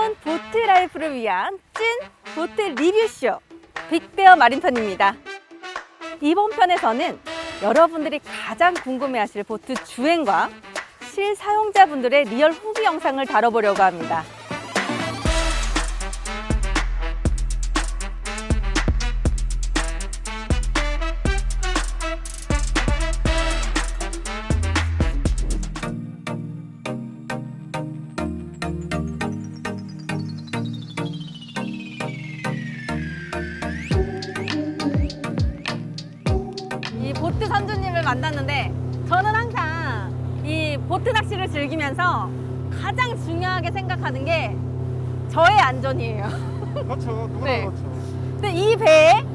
즐거운 보트 라이프를 위한 찐 보트 리뷰쇼 빅베어 마린편입니다. 이번 편에서는 여러분들이 가장 궁금해하실 보트 주행과 실사용자분들의 리얼 후기 영상을 다뤄보려고 합니다. 이 보트 선주님을 만났는데 저는 항상 이 보트 낚시를 즐기면서 가장 중요하게 생각하는 게 저의 안전이에요. 그렇죠. 누구나 네. 그렇죠. 근데 이 배의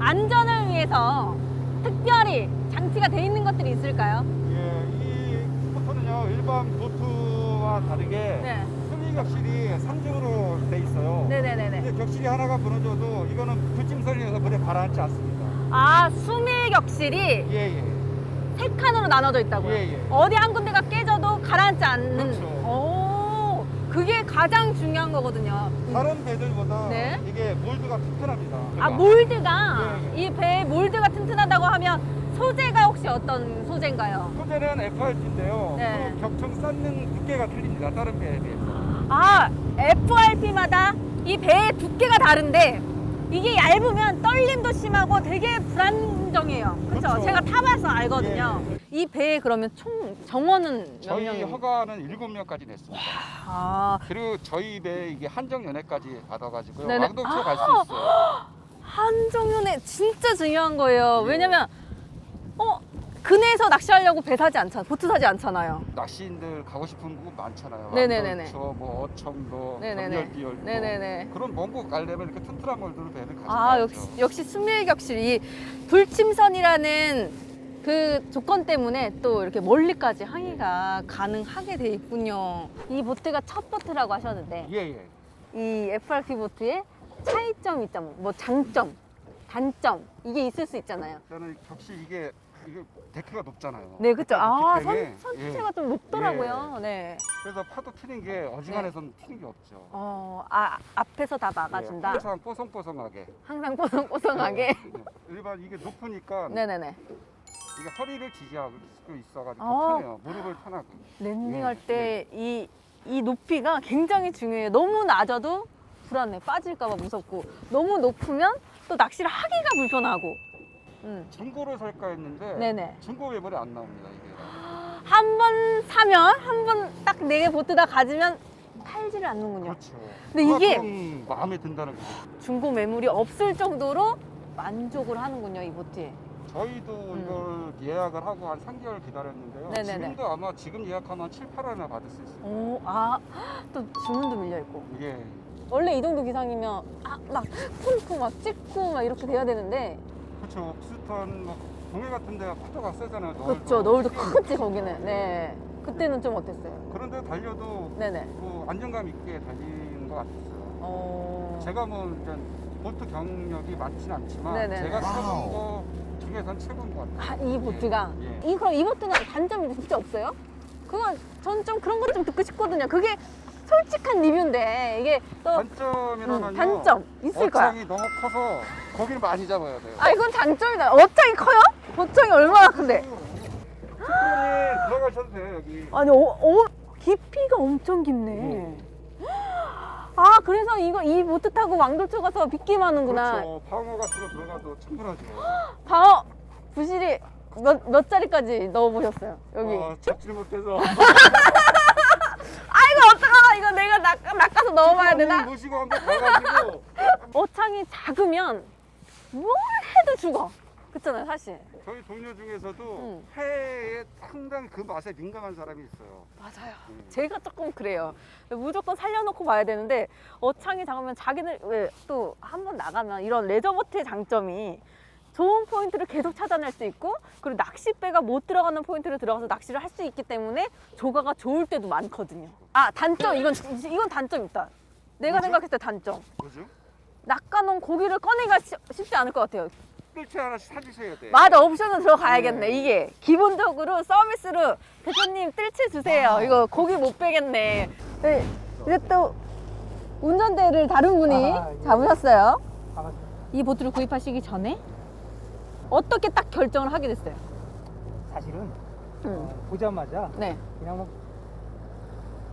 안전을 위해서 특별히 장치가 돼 있는 것들이 있을까요? 예, 이 보트는요 일반 보트와 다르게 네. 수미 격실이 상중으로 돼 있어요. 네네네네. 근데 격실이 하나가 무너져도 이거는 불침선이어서 물에 가라앉지 않습니다. 아, 수밀 격실이 예, 예. 세 칸으로 나눠져 있다고요? 예, 예. 어디 한 군데가 깨져도 가라앉지 않는. 그렇죠. 오, 그게 가장 중요한 거거든요. 다른 배들보다 네. 이게 몰드가 튼튼합니다. 아 몰드가 예, 이 배의 몰드가 튼튼하다고 하면 소재가 혹시 어떤 소재인가요? 소재는 FRP인데요. 네. 그 격청 쌓는 두께가 틀립니다. 다른 배에 비해서. 아 FRP마다 이 배의 두께가 다른데 이게 얇으면 떨림도 심하고 되게 불안정해요. 그렇죠? 그렇죠. 제가 타봐서 알거든요. 예, 이 배에 그러면 총 정원은 몇 저희 명이에요? 허가는 7명까지 냈습니다. 아 그리고 저희 배 이게 한정 연회까지 받아가지고요. 네네. 왕복차 갈수 아! 있어요. 한정연애 진짜 중요한 거예요. 예. 왜냐면 어 근해에서 낚시하려고 배 사지 않잖아, 보트 사지 않잖아요. 낚시인들 가고 싶은 곳 많잖아요. 네네네네. 왕dol초, 뭐 어청도, 네네네. 연열비열도. 네네네. 그런 먼 곳 가려면 이렇게 튼튼한 걸들 배를 가져가야죠. 아 역시 역시 수밀격실 이 불침선이라는 그 조건 때문에 또 이렇게 멀리까지 항해가 가능하게 돼 있군요. 이 보트가 첫 보트라고 하셨는데 예, 예. 이 FRP 보트의 차이점 있죠, 뭐 장점, 단점 이게 있을 수 있잖아요. 저는 격시 이게 이게 데크가 높잖아요. 네, 그렇죠. 데크가 아, 높기 선, 때문에, 선체가 예. 좀 높더라고요. 네. 그래서 파도 튀는 게 어지간해서는 튀는 게 없죠. 어, 아, 앞에서 다 막아준다. 예, 항상 뽀송뽀송하게. 항상 뽀송뽀송하게. 네. 일반 이게 높으니까 네네네. 이게 허리를 지지하고 있어가지고 아. 편해요. 무릎을 편하게. 랜딩할 네, 때이 이 높이가 굉장히 중요해요. 너무 낮아도 불안해. 빠질까봐 무섭고 너무 높으면 또 낚시를 하기가 불편하고. 음. 중고를 살까 했는데 네네. 중고 외벌이 안 나옵니다 이게. 한 번 사면 한 번 딱네 보트 다 가지면 팔지를 않는군요. 그렇죠. 근데 이게- 그만큼 마음에 든다는 거죠. 중고 매물이 없을 정도로 만족을 하는군요, 이 보트에. 저희도 이걸 예약을 하고 한 3개월 기다렸는데요. 음. 네네네. 지금도 아마 지금 예약하면 7, 8월이나 받을 수 있어요. 오, 아, 또 주문도 밀려 있고. 예. 원래 이 정도 기상이면 아, 막 품고 막 찍고 막 이렇게 돼야 되는데 그렇죠. 비슷한 뭐 동해 같은 데가 파도가 세잖아요. 그렇죠. 크게 크지 거기는. 네. 그때는 좀 어땠어요? 그런데 달려도 네네. 뭐 안정감 있게 달리는 것 같았어요. 어. 제가 뭐 일단 보트 경력이 많지는 않지만 네네네. 제가 타본 거 중에선 최고인 것 같아요. 아, 이 보트가 예. 이 그럼 이 보트는 단점이 진짜 없어요? 그건 전 좀 그런 것 좀 듣고 싶거든요. 그게 솔직한 리뷰인데 이게 또 단점이라면요. 음, 단점 있을 거야. 어창이 너무 커서 거기를 많이 잡아야 돼요. 아 이건 장점이다. 어창이 커요? 어창이 얼마나 큰데? 슈프님 들어가셔도 돼요 여기. 아니, 어, 어, 깊이가 엄청 깊네. 아, 그래서 이거 이 보트 타고 왕돌초 가서 빗김 하는구나. 그렇죠. 방어가 들어 들어가도 충분하죠. 방어 부실이 몇, 몇 자리까지 넣어보셨어요? 여기. 어, 잡지를 못해서. 이거 내가 낚, 낚아서 넣어봐야 되나? 모시고 한번 가가지고 어창이 작으면 뭘 해도 죽어. 그렇잖아요, 사실. 저희 동료 중에서도 응. 회에 상당히 그 맛에 민감한 사람이 있어요. 맞아요. 음. 제가 조금 그래요. 무조건 살려놓고 봐야 되는데 어창이 작으면 자기는 왜또 한 번 나가면 이런 레저보트의 장점이 좋은 포인트를 계속 찾아낼 수 있고 그리고 낚싯배가 못 들어가는 포인트를 들어가서 낚시를 할 수 있기 때문에 조가가 좋을 때도 많거든요. 아 단점 이건 이건 단점 있다. 내가? 생각했을 때 단점. 뭐죠? 낚아놓은 고기를 꺼내기가 쉬- 쉽지 않을 것 같아요. 뜰채 하나씩 사주셔야 돼. 맞아 옵션은 들어가야겠네 네. 이게 기본적으로 서비스로 대표님 뜰채 주세요 이거 고기 못 빼겠네 네, 이제 또 운전대를 다른 분이 아, 예. 잡으셨어요. 반갑습니다. 이 보트를 구입하시기 전에 어떻게 딱 결정을 하게 됐어요? 사실은 음. 어, 보자마자 네. 그냥 뭐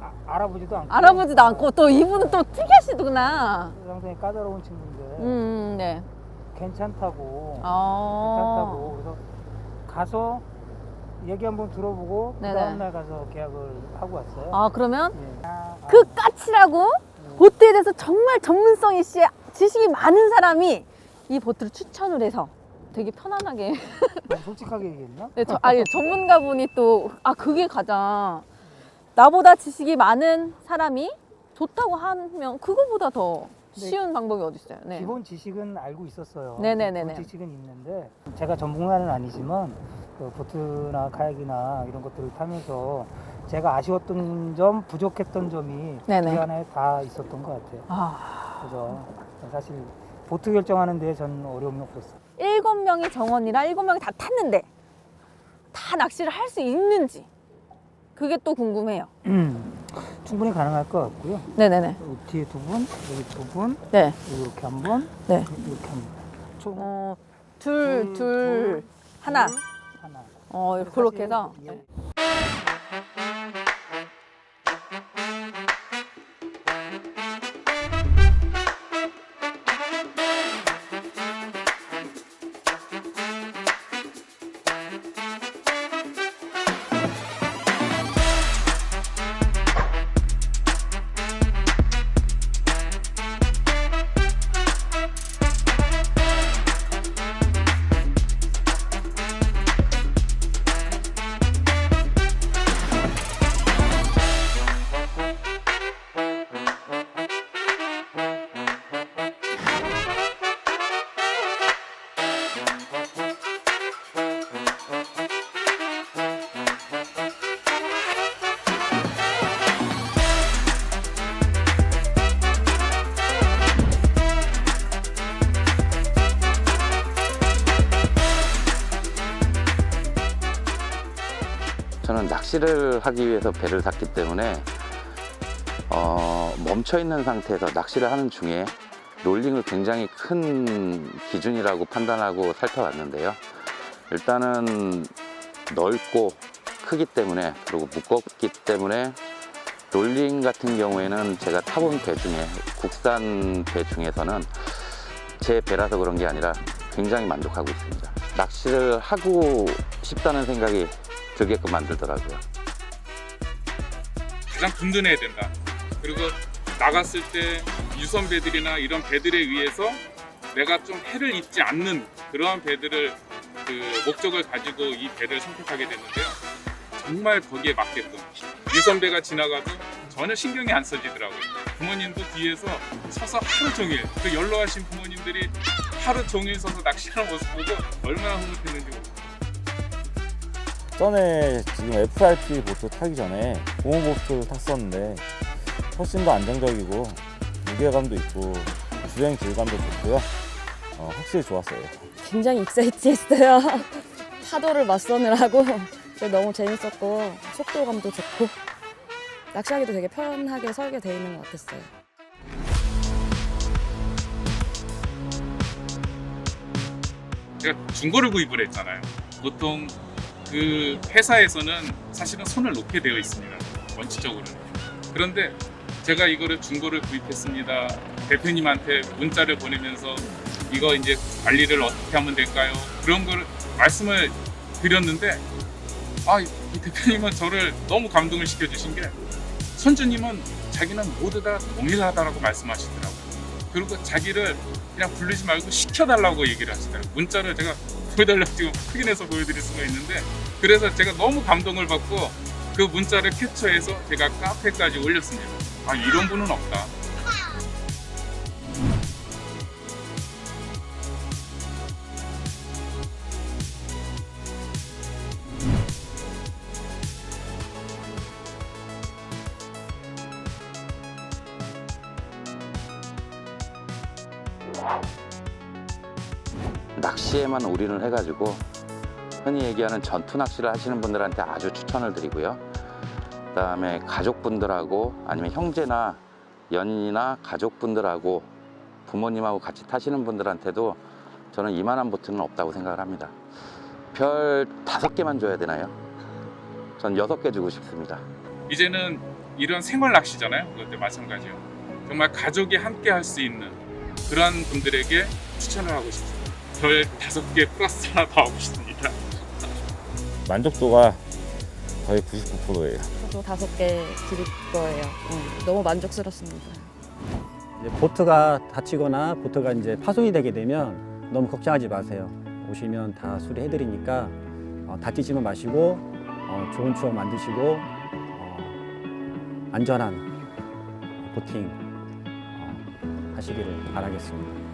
아, 알아보지도 않고 알아보지도 않고 또 이분은 또 특이하시구나. 상당히 까다로운 친구인데 음, 네. 괜찮다고 어. 괜찮다고 그래서 가서 얘기 한번 들어보고 그 네네. 다음날 가서 계약을 하고 왔어요. 아, 그러면 예. 아, 그 까칠하고 보트에 대해서 정말 전문성 있이 지식이 많은 사람이 이 보트를 추천을 해서 되게 편안하게 아, 솔직하게 얘기했나? 네, 저, 아니, 전문가분이 또, 아, 그게 가장, 나보다 지식이 많은 사람이 좋다고 하면 그거보다 더 네. 쉬운 방법이 어딨어요. 네. 기본 지식은 알고 있었어요. 네네네네. 기본 지식은 있는데 제가 전문가는 아니지만 그 보트나 카약이나 이런 것들을 타면서 제가 아쉬웠던 점, 부족했던 점이 네네. 그 안에 다 있었던 것 같아요. 아, 그래서 사실 보트 결정하는 데 전 어려움이 없었어요. 일곱 명이 정원이라 일곱 명이 다 탔는데, 다 낚시를 할 수 있는지, 그게 또 궁금해요. 충분히 가능할 것 같고요. 네네네. 여기 뒤에 두 분, 여기 두 분, 네. 이렇게 한 번, 네. 이렇게 한 번. 총 어, 둘, 둘, 둘, 둘, 하나. 둘, 하나. 어, 그렇게 해서. 사 낚시를 하기 위해서 배를 샀기 때문에 어, 멈춰 있는 상태에서 낚시를 하는 중에 롤링을 굉장히 큰 기준이라고 판단하고 살펴봤는데요. 일단은 넓고 크기 때문에 그리고 무겁기 때문에 롤링 같은 경우에는 제가 타본 배 중에 국산 배 중에서는 제 배라서 그런 게 아니라 굉장히 만족하고 있습니다. 낚시를 하고 싶다는 생각이 들게끔 만들더라고요. 가장 든든해야 된다. 그리고 나갔을 때 유선 배들이나 이런 배들에 의해서 내가 좀 해를 입지 않는 그러한 배들을 그 목적을 가지고 이 배를 선택하게 됐는데요. 정말 거기에 맞게끔 유선 배가 지나가도 전혀 신경이 안 써지더라고요. 부모님도 뒤에서 서서 하루 종일 그 연로하신 부모님들이 하루 종일 서서 낚시하는 모습 보고 얼마나 흐뭇했는지 모르겠어요. 전에 지금 FRP 보트 타기 전에 공호 보트를 탔었는데 훨씬 더 안정적이고 무게감도 있고 주행 질감도 좋고요. 어, 확실히 좋았어요. 굉장히 익사이트했어요. 파도를 맞서느라고 너무 재밌었고 속도감도 좋고 낚시하기도 되게 편하게 설계되어 있는 것 같았어요. 제가 중고를 구입을 했잖아요. 보통 그 회사에서는 사실은 손을 놓게 되어 있습니다. 원칙적으로는. 그런데 제가 이거를 중고를 구입했습니다. 대표님한테 문자를 보내면서 이거 이제 관리를 어떻게 하면 될까요? 그런 걸 말씀을 드렸는데 아, 이 대표님은 저를 너무 감동을 시켜주신 게 선주님은 자기는 모두 다 동일하다라고 말씀하시더라고요. 그리고 자기를 그냥 부르지 말고 시켜달라고 얘기를 하시더라고요. 문자를 제가 보여달라고 지금 확인해서 보여드릴 수가 있는데 그래서 제가 너무 감동을 받고 그 문자를 캡처해서 제가 카페까지 올렸습니다. 아 이런 분은 없다. 낚시에만 올인을 해가지고 흔히 얘기하는 전투 낚시를 하시는 분들한테 아주 추천을 드리고요. 그 다음에 가족분들하고 아니면 형제나 연인이나 가족분들하고 부모님하고 같이 타시는 분들한테도 저는 이만한 보트는 없다고 생각을 합니다. 별 다섯 개만 줘야 되나요? 전 여섯 개 주고 싶습니다. 이제는 이런 생활 낚시잖아요. 그것도 마찬가지요. 정말 가족이 함께 할 수 있는 그런 분들에게 추천을 하고 싶습니다. 별 다섯 개 플러스 하나 더 하고 싶습니다. 만족도가 거의 99%예요. 저도 다섯 개 드릴 거예요. 응, 너무 만족스럽습니다. 이제 보트가 다치거나 보트가 이제 파손이 되게 되면 너무 걱정하지 마세요. 오시면 다 수리해 드리니까 어, 다치지만 마시고 어, 좋은 추억 만드시고 어, 안전한 보팅 어, 하시기를 바라겠습니다.